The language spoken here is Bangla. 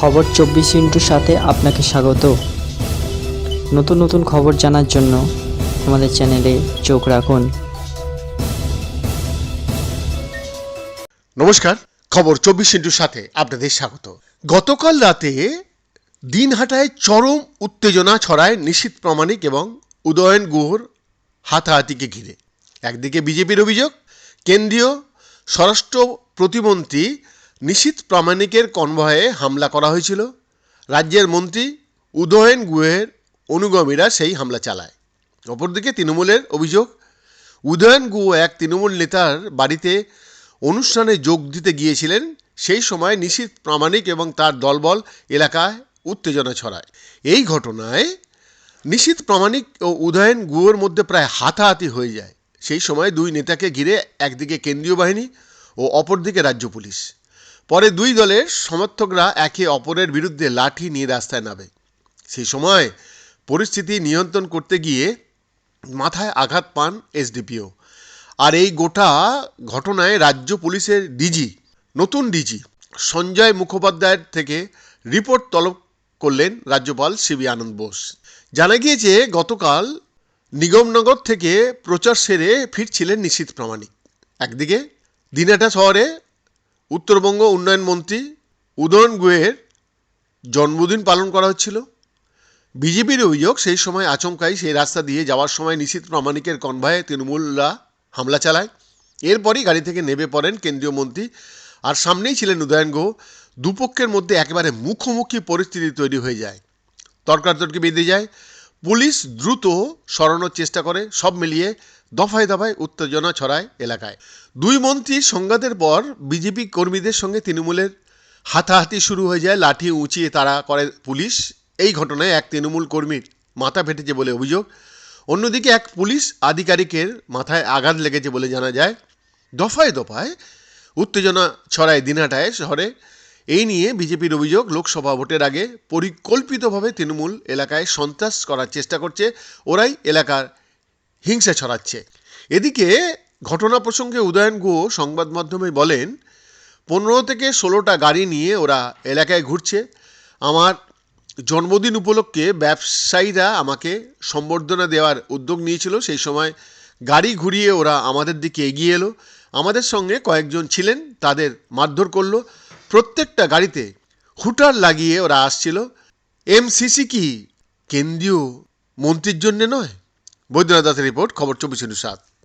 খবর চব্বিশ ইন্টুর সাথে আপনাকে স্বাগত। নতুন নতুন খবর জানার জন্য আমাদের চ্যানেলে চোখ রাখুন। নমস্কার, খবর চব্বিশ ইন্টুর সাথে আপনাদের স্বাগত। গতকাল রাতে দিনহাটায় চরম উত্তেজনা ছড়ায় নিশীত প্রামাণিক এবং উদয়ন গুহর হাতাহাতিকে ঘিরে। একদিকে বিজেপির অভিযোগ, কেন্দ্রীয় স্বরাষ্ট্র প্রতিমন্ত্রী নিশীত প্রামাণিকের কনভয়ে হামলা করা হয়েছিল। রাজ্যের মন্ত্রী উদয়ন গুহের অনুগামীরা সেই হামলা চালায়। অপরদিকে তৃণমূলের অভিযোগ, উদয়ন গুহ এক তৃণমূল নেতার বাড়িতে অনুষ্ঠানে যোগ দিতে গিয়েছিলেন। সেই সময় নিশীত প্রামাণিক এবং তার দলবল এলাকায় উত্তেজনা ছড়ায়। এই ঘটনায় নিশীত প্রামাণিক ও উদয়ন গুহর মধ্যে প্রায় হাতাহাতি হয়ে যায়। সেই সময় দুই নেতাকে ঘিরে একদিকে কেন্দ্রীয় বাহিনী ও অপরদিকে রাজ্য পুলিশ। পরে দুই দলের সমর্থকরা একে অপরের বিরুদ্ধে লাঠি নিয়ে রাস্তায় নামে। সেই সময় পরিস্থিতি নিয়ন্ত্রণ করতে গিয়ে মাথায় আঘাত পান এসডিপিও। আর এই গোটা ঘটনায় রাজ্য পুলিশের ডিজি, নতুন ডিজি সঞ্জয় মুখোপাধ্যায়ের থেকে রিপোর্ট তলব করলেন রাজ্যপাল সিবি আনন্দ বোস। জানা গিয়েছে, গতকাল নিগমনগর থেকে প্রচার সেরে ফিরছিলেন নিশীত প্রামাণিক। একদিকে দিনাটা শহরে উত্তরবঙ্গ উন্নয়ন মন্ত্রী উদয়ন গুহের জন্মদিন পালন করা হচ্ছিল। বিজেপির অভিযোগ সেই সময় আচমকাই সেই রাস্তা দিয়ে যাওয়ার সময় নিশীত প্রামাণিকের কনভয়ে তৃণমূলরা হামলা চালায়। এরপরই গাড়ি থেকে নেমে পড়েন কেন্দ্রীয় মন্ত্রী। আর সামনেই ছিলেন উদয়ন গুহ। দুপক্ষের মধ্যে একেবারে মুখোমুখি পরিস্থিতি তৈরি হয়ে যায়। তর্কাতর্কি বেঁধে যায়। পুলিশ দ্রুত সরানোর চেষ্টা করে, সব মিলিয়ে দফায় দফায় উত্তেজনা ছড়ায় এলাকায়। দুই মন্ত্রীর সংঘাতের পর বিজেপি কর্মীদের সঙ্গে তৃণমূলের হাতাহাতি শুরু হয়ে যায়, লাঠি উঁচিয়ে তাড়া করে পুলিশ। এই ঘটনায় এক তৃণমূল কর্মীর মাথা ফেটেছে বলে অভিযোগ। অন্যদিকে এক পুলিশ আধিকারিকের মাথায় আঘাত লেগেছে বলে জানা যায়। দফায় দফায় উত্তেজনা ছড়ায় দিনহাটায় শহরে। এই নিয়ে বিজেপির অভিযোগ, লোকসভা ভোটের আগে পরিকল্পিতভাবে তৃণমূল এলাকায় সন্ত্রাস করার চেষ্টা করছে, ওরাই এলাকার হিংসা ছড়াচ্ছে। এদিকে ঘটনা প্রসঙ্গে উদয়ন গুহ সংবাদ মাধ্যমে বলেন, পনেরো থেকে ষোলোটা গাড়ি নিয়ে ওরা এলাকায় ঘুরছে। আমার জন্মদিন উপলক্ষে ব্যবসায়ীরা আমাকে সম্বর্ধনা দেওয়ার উদ্যোগ নিয়েছিল। সেই সময় গাড়ি ঘুরিয়ে ওরা আমাদের দিকে এগিয়ে এলো। আমাদের সঙ্গে কয়েকজন ছিলেন, তাদের মারধর করল। প্রত্যেকটা গাড়িতে হুটার লাগিয়ে ওরা আসছিল। এমসিসি কি? কেন্দ্রীয় মন্ত্রীর জন্যে নয়? বৈদ্যনাথ দাসের রিপোর্ট, খবর চব্বিশ সাত।